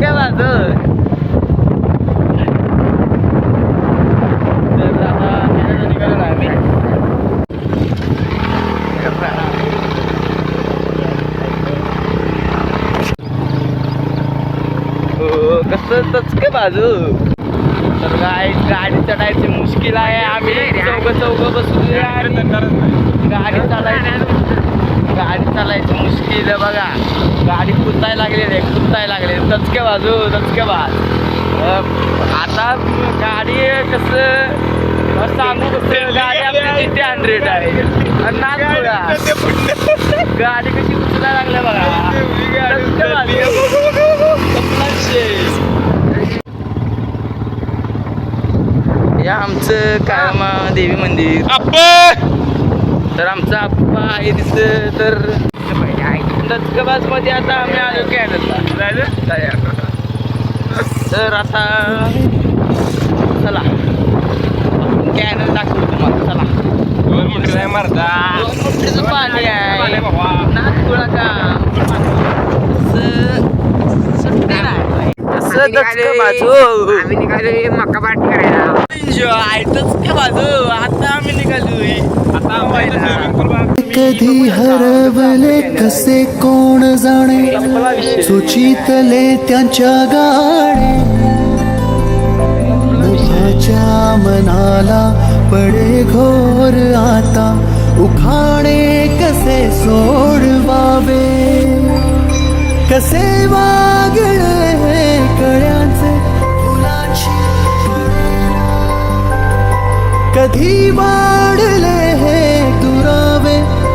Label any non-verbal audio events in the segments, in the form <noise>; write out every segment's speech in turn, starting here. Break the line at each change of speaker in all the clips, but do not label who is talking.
काय माझं आम्ही हो कसं? तचके बाजू? काय गाडी चढायची मुश्किल आहे. आम्ही चौघ चौघ बसून गाडी चालायची गाडी चालायची मुश्किल आहे बघा. गाडी कुदायला लागलेली आहे कुदायला लागले तचके बाजू तचके बाज. आता गाडी कसं सांगू गाडी आपली किती हंड्रेड आहे? गाडी कशी उचलायला लागल्या बघा तचके बाजू. या आमचं कायम देवी मंदिर तर आमचा आप्पा आहे तिथं तर दचकबाजमध्ये आता आम्ही आलो कॅनलला तर आता चला कॅनल दाखवतो तुम्हाला चला दोन फुटीचं पाणी आहे नागपुरा का असं सुट्टी नाही असं दचकबाज हो
आम्ही निघालो मक्का पार्टी करायला
एन्जॉय दचके बाजू आता आम्ही निघालोय आता
कधी हरवले कसे कोण जाणे? सुचितले त्यांच्या गाणे. मुखाच्या मनाला पडे घोर आता. उखाणे कसे सोडवावे? कसे वागळे कधी वाढले हे दुरावे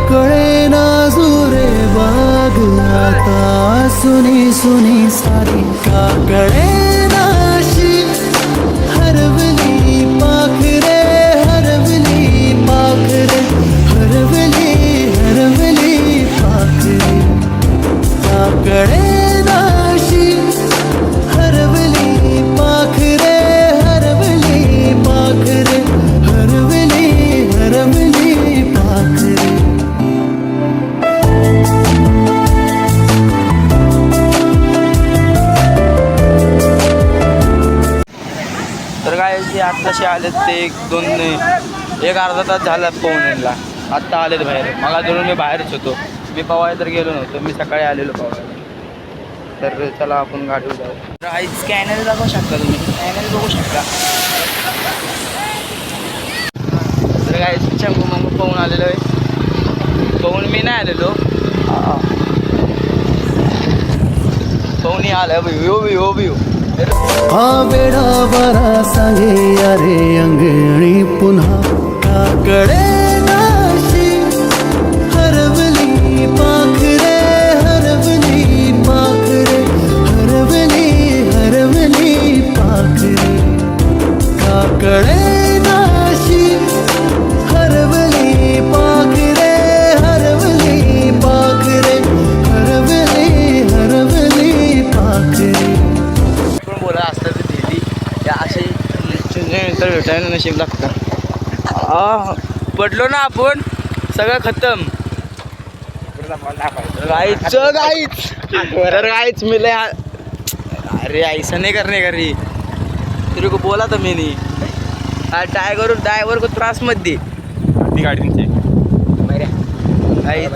कळे ना जुरे वाघ आता सुनी सुनी सारी का कळे
ते एक दोन एक अर्धा तास झाला पोहणीला आत्ता आलेत बाहेर. मला धरून मी बाहेरच होतो. मी पवाय तर गेलो नव्हतो. मी सकाळी आलेलो पवायला. तर चला आपण गाडीवर जाऊ तर आई स्कॅनर बघू शकता तुम्ही? स्कॅनर बघू शकता. तर काय चंगू मग पाहून आलेलो आहे. पाहून मी नाही आलेलो. पाहुणी आलं. हो हो हो
हा वेळा बरा सांगे अरे अंगणी
नंतर भेटायला नशीब लागतं. आ, पडलो ना आपण. सगळं खतम. गाईच तर गाईच मिले अरे ऐसा नाही करणे घरी. तरी को बोला तर मी नाही टायगर ड्रायव्हर को त्रासमध्ये
ती गाडी तुमची <laughs>
गाईच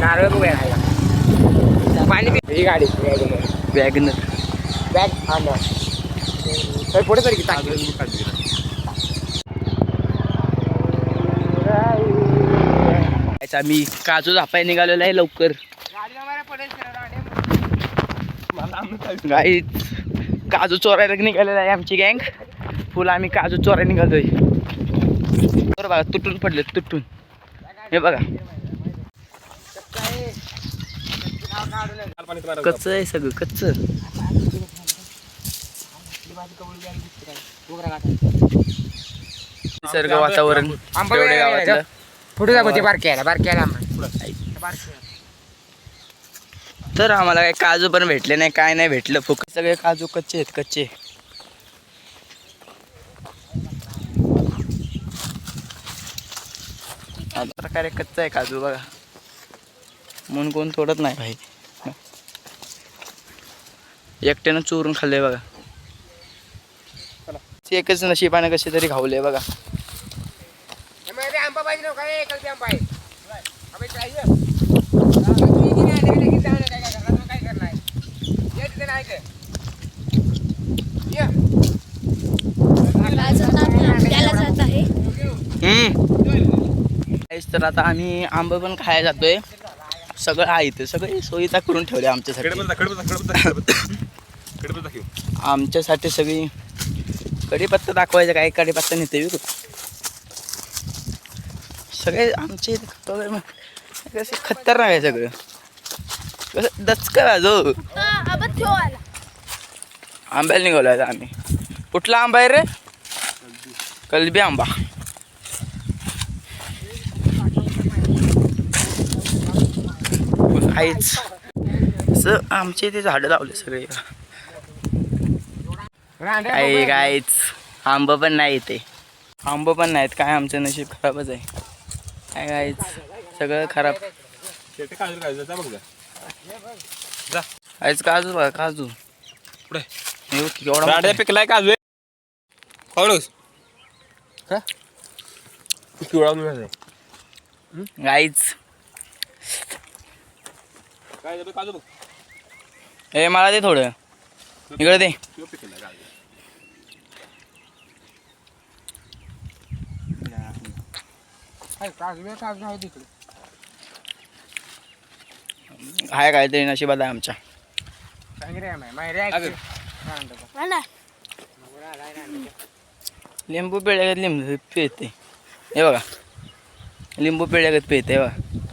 नारळ बघूया खायला. पाणी पी- ही गाडी.
वॅगनर.
बॅग आणा पुढे तरी टाकी.
आम्ही काजू झापाय निघालेलो आहे लवकर. गाई काजू चोरायला निघालेला आहे आमची गँग फुल आम्ही काजू चोरायला निघालोय. बरं बघा तुटून पडले तुटून. हे बघा. कच्च आहे सगळं कच्च. निसर्ग वातावरण. गावातलं.
पुढे जा ते बारक्याला बारक्याला
तर आम्हाला काही काजू पण भेटले नाही काय नाही भेटलं. फुक सगळे काजू कच्चे आहेत कच्चे. प्रकारे कच्चा आहे काजू बघा. म्हणून कोण तोडत नाही. भाई एकट्यानं चोरून खाल्ले बघा. एकच नशिबाने कसे तरी खावले बघा. तर आता आम्ही आंबे पण खायला जातोय. सगळं आहे इथे. सगळे सोयीचा करून ठेवले आमच्यासाठी. आमच्यासाठी सगळी कढीपत्ता दाखवायचं काय? कढीपत्ता नेते विकू सगळे आमचे कसं खतरनाक आहे सगळं. कसं दचकं
आला
आंब्याला निघालो आता आम्ही. कुठला आंबा आहे रे? कलबी आंबा. काहीच असं आमचे इथे झाडं लावले सगळे. काही. काहीच आंब पण नाही इथे. आंब पण नाहीत काय आमचं नशीब खराबच आहे. काय काहीच सगळं खराब. काहीच काजू बघा काजू. आहे.
पिकलाय काजू. पावडस
का?
काहीच
काय झालं? काजू बघ
हे मला दे थोडं. इकडे दे.
किंवा काजू
आहे, काजू आहे, काजू आहे तिकडे.
हाय काहीतरी नशिबात आहे आमच्या.
अगं.
आलाय रांडा.
लिंबू पिळ्यागत लिंबू पिळते. हे बघा. लिंबू पिळ्यागत पिळते बघा.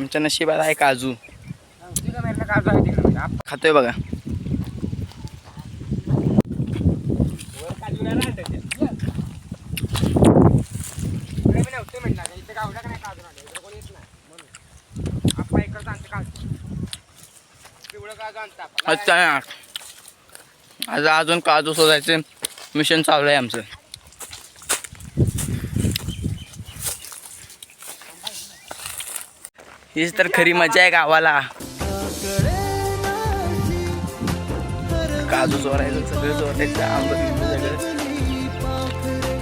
आमच्या नशिबात आहे काजू.
काजू आहे
खातोय बघा.
नाही इथे काजू म्हणून. आप्पा काजू
अच्छा. आज अजून काजू शोधायचे मिशन चालू आहे आमचं. हीच तर खरी मजा आहे गावाला. काजू चोरायचं सगळं चोरायचं आंबट ना सगळं.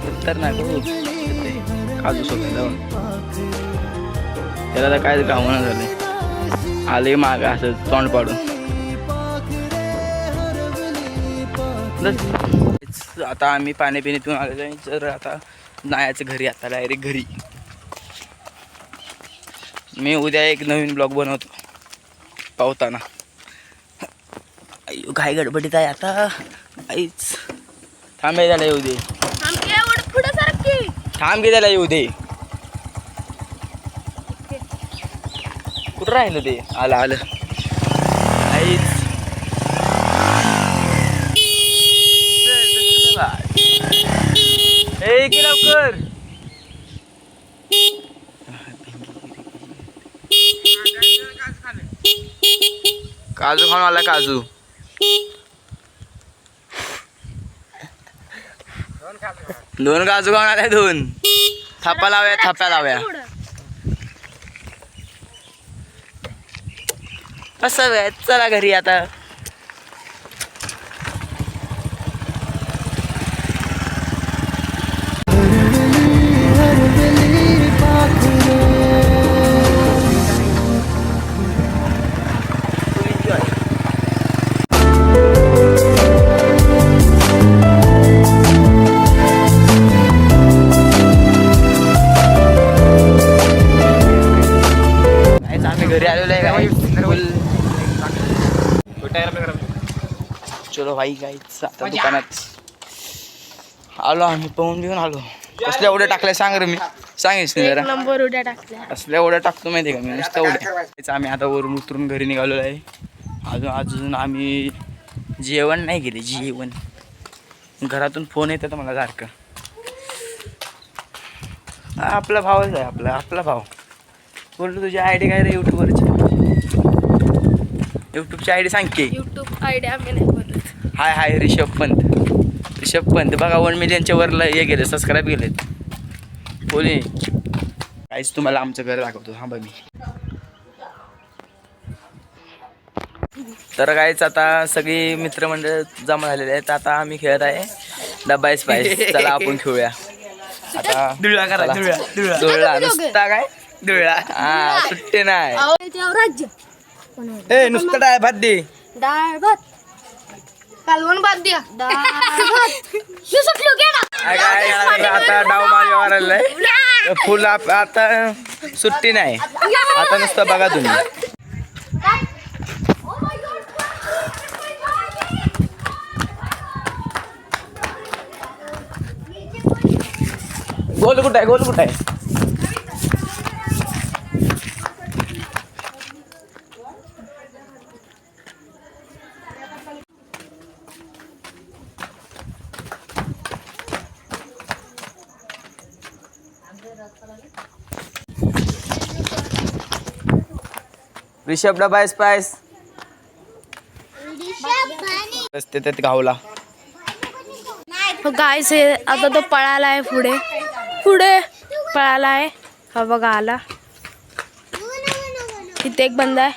खतरनाक हो ते काजू शोधायला त्याला तर काय गावणं झाले. आले माग असं तोंड पाडून. आता आम्ही पाणी पिणी पिऊन आलेलो आहे तर आता नायाचं घरी आता डायरेक्ट घरी. मी उद्या एक नवीन ब्लॉग बनवतो. पावताना. अय्यो काय गडबडीत आहे आता? काहीच थांबे त्याला येऊ दे. थांब की त्याला येऊ दे. कुठं राहिलं ते? आलं आलं काहीच ए की लवकर काजू खाऊन आला काजू. दोन काजू खाऊन आलाय दोन. थापा लावया थाप्या लावया. असं चला घरी आता. चलो भाई आता दुकानात। आलो आम्ही पाहून घेऊन आलो. कसल्या एवढ्या टाकल्या सांग रे मी.
एक
जरा.
नंबर उड्या टाकल्या.
असल्या एवढ्या टाकतो माहिती का मी? नुसतं एवढ्या तेच आम्ही आता वरून उतरून घरी निघालेलो आहे. अजून अजून आम्ही जेवण नाही गेले जेवण. घरातून फोन येतात मला सारखं. आपला भावच आहे आपला आपला भाव. बोल तुझी आय डी काय रे यूट्यूबवरची यूट्यूबची आय डी सांग की.
युट्यूब आयडिया मी नाही बोलत
हाय हाय रिषभ पंत. रिषभ पंत. बघा वन मिलियनच्या वरला हे गेले सबस्क्राईब गेलेत. बोली काहीच तुम्हाला आमचं घर दाखवतो. हा मी. तर काहीच आता सगळी मित्रमंडळ जमा झालेले आहेत. आता आम्ही खेळत आहे. डब्बा स्पाइस चला आपण खेळूया. आता
दुळा करा, दुळा. दुळा
नुसता काय? दुळा हा सुट्टे नाही.
राज्य.
ए नुसतं काय भात दे.
डाळ भात. कालवण भात द्या डाळ भात. मी सुटलो गेला
काय काय आता डाव माझ्या मारायला आहे. फुल आता सुट्टी नाही. आता नुसतं बघा तुम्ही. गोल कुठं आहे? गोल कुठं आहे? रिषभ डबा स्पाइस रस्ते त्यात गावला.
गायस हे आता तो पळाला आहे पुढे. पुढे पळाला आहे हा बघा आला. इथे एक बंद आहे.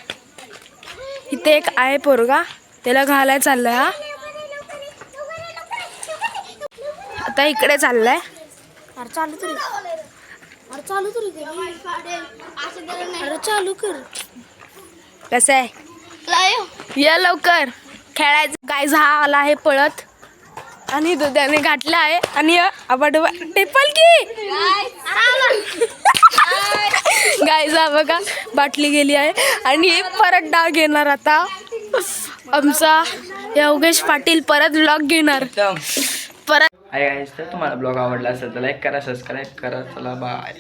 इथे एक आहे पोरगा. त्याला घालाय चाललाय हा. आता इकडे चाललाय. अरे चालू तरी. अरे चालू तरी अरे चालू कर. कसं आहे? या लवकर. खेळायचं. काय हा आला आहे पळत. आणि त्याने घातला आहे. आणि टेपल की गायचा बघा बाटली गेली आहे. आणि परत डाव घेणार आता. आमचा योगेश पाटील परत ब्लॉग घेणार.
एकदम.
परत
आहे guys, तर तुम्हाला ब्लॉग आवडला असेल तर लाईक करा सबस्क्राईब करा. चला बाय